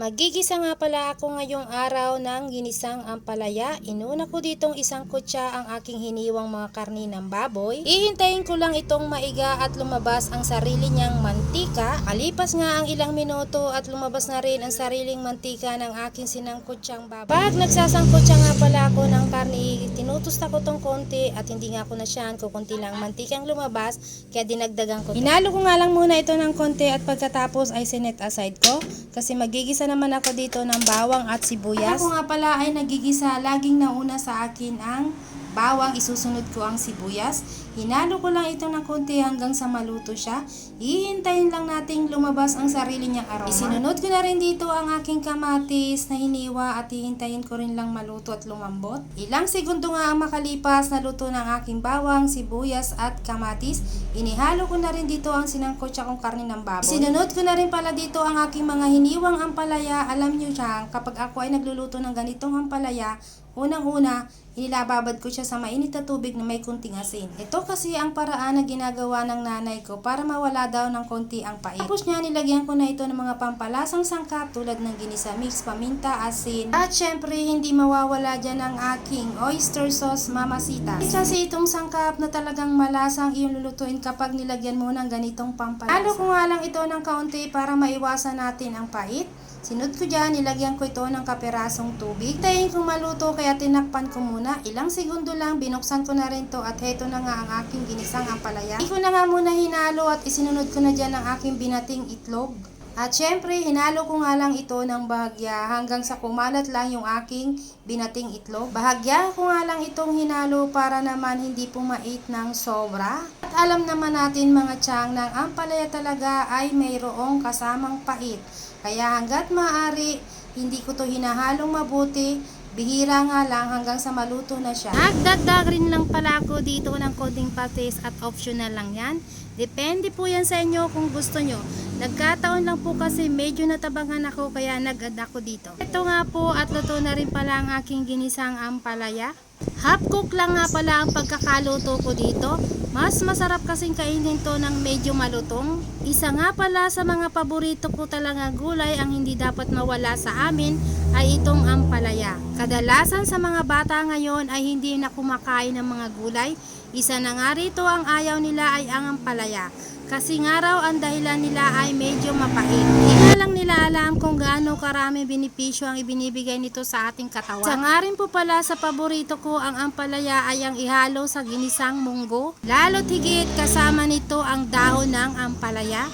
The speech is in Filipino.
Magigisa nga pala ako ngayong araw ng ginisang ampalaya. Inuna ko ditong isang kutsa ang aking hiniwang mga karni ng baboy. Ihintayin ko lang itong maiga at lumabas ang sarili niyang mantika. Kalipas nga ang ilang minuto at lumabas na rin ang sariling mantika ng aking sinangkutsang baboy. Pag nagsasangkutsa nga pala ako ng karni, tinutusta ko tong konti at hindi nga ako na siyan, kukunti lang mantikang lumabas kaya dinagdagan ko. Hinalo ko nga lang muna ito ng konti at pagkatapos ay sinet aside ko kasi magigisa naman ako dito ng bawang at sibuyas. Ako nga pala ay nagigisa, laging nauna sa akin ang bawang, isusunod ko ang sibuyas. Hinalo ko lang ito ng konti hanggang sa maluto siya. Ihintayin lang nating lumabas ang sarili niyang aroma. Isinunod ko na rin dito ang aking kamatis na hiniwa at hihintayin ko rin lang maluto at lumambot. Ilang segundo nga ang makalipas, naluto ng aking bawang, sibuyas at kamatis. Inihalo ko na rin dito ang sinangkotsa kong karne ng baboy. Sinunod ko na rin pala dito ang aking mga hiniwang ampalaya. Alam niyo siya, kapag ako ay nagluluto ng ganitong ampalaya, Unang-una, inilababad ko siya sa mainit na tubig na may kunting asin. Ito kasi ang paraan na ginagawa ng nanay ko para mawala daw ng konti ang pait. Tapos niya nilagyan ko na ito ng mga pampalasang sangkap tulad ng ginisa mix, paminta, asin. At syempre, hindi mawawala dyan ang aking oyster sauce mamasitas. Kasi itong sangkap na talagang malasang iyong lulutuin kapag nilagyan mo ng ganitong pampalasa. Halo ko nga lang ito ng kaunti para maiwasan natin ang pait. Sinod ko dyan, nilagyan ko ito ng kaperasong tubig. Tayin kong maluto kaya tinakpan ko muna. Ilang segundo lang, binuksan ko na rin to at heto na nga ang aking ginisang ampalaya. Hindi ko na nga muna hinalo at isinunod ko na dyan ang aking binating itlog. At syempre, hinalo ko nga lang ito ng bahagya hanggang sa kumalat lang yung aking binating itlog. Bahagya ko nga lang itong hinalo para naman hindi pumait ng sobra. At alam naman natin mga tiyang ng ampalaya talaga ay mayroong kasamang pait. Kaya hanggat maaari, hindi ko to hinahalong mabuti. Bihira nga lang hanggang sa maluto na siya. Nagdagdag rin lang pala ako dito ng konting patis at optional lang yan. Depende po yan sa inyo kung gusto nyo. Nagkataon lang po kasi medyo natabangan ako kaya nag-add ako dito. Ito nga po at luto na rin pala ang aking ginisang ampalaya. Half cook lang nga pala ang pagkakaluto ko dito. Mas masarap kasing kainin to ng medyo malutong. Isa nga pala sa mga paborito ko talaga gulay ang hindi dapat mawala sa amin ay itong ampalaya. Kadalasan sa mga bata ngayon ay hindi na kumakain ng mga gulay. Isa na nga rito ang ayaw nila ay ang ampalaya. Kasi nga raw ang dahilan nila ay medyo mapait. Hindi lang nila alam kung gaano karami benepisyo ang ibinibigay nito sa ating katawan. Sa nga rin po pala sa paborito ko ang ampalaya ay ang ihalo sa ginisang munggo. Lalo't higit kasama nito ang dahon ng ampalaya.